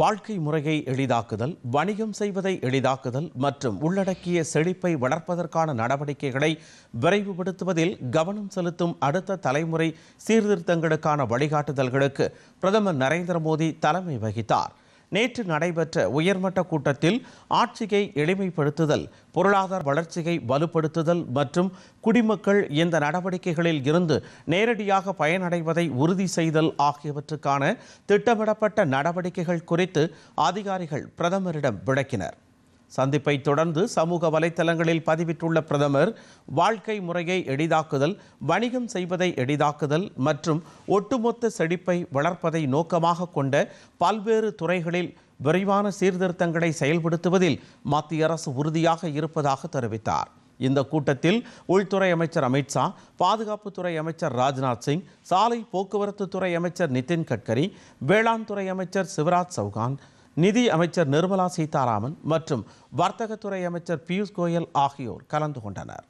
வாழ்க்கை முறையை எளிதாக்குதல் வணிகம் செய்வதை எளிதாக்குதல் மற்றும் உள்ளடக்கிய செழிப்பை வளர்ப்பதற்கான நடவடிக்கைகளை விரைவுபடுத்துவதில் கவனம் செலுத்தும் அடுத்த தலைமுறை சீர்திருத்தங்களுக்கான வழிகாட்டுதல்களுக்கு பிரதமர் நரேந்திர மோடி தலைமை வகித்தார். நேற்று நடைபெற்ற உயர்மட்ட கூட்டத்தில் ஆட்சியை எளிமைப்படுத்துதல் பொருளாதார வளர்ச்சியை வலுப்படுத்துதல் மற்றும் குடிமக்கள் இந்த நடவடிக்கைகளில் இருந்து நேரடியாக பயனடைவதை உறுதி செய்தல் ஆகியவற்றுக்கான திட்டமிடப்பட்ட நடவடிக்கைகள் குறித்து அதிகாரிகள் பிரதமரிடம் விளக்கினர். சந்திப்பை தொடர்ந்து சமூக வலைத்தளங்களில் பதிவிட்டுள்ள பிரதமர் வாழ்க்கை முறையை எளிதாக்குதல் வணிகம் செய்வதை எளிதாக்குதல் மற்றும் ஒட்டுமொத்த செழிப்பை வளர்ப்பதை நோக்கமாக கொண்ட பல்வேறு துறைகளில் விரைவான சீர்திருத்தங்களை செயல்படுத்துவதில் மத்திய அரசு உறுதியாக இருப்பதாக தெரிவித்தார். இந்த கூட்டத்தில் உள்துறை அமைச்சர் அமித்ஷா பாதுகாப்புத்துறை அமைச்சர் ராஜ்நாத் சிங் சாலை போக்குவரத்து துறை அமைச்சர் நிதின் கட்கரி வேளாண் துறை அமைச்சர் சிவராஜ் சௌகான் நிதி அமைச்சர் நிர்மலா சீதாராமன் மற்றும் வர்த்தகத்துறை அமைச்சர் பியூஷ் கோயல் ஆகியோர் கலந்து கொண்டனர்.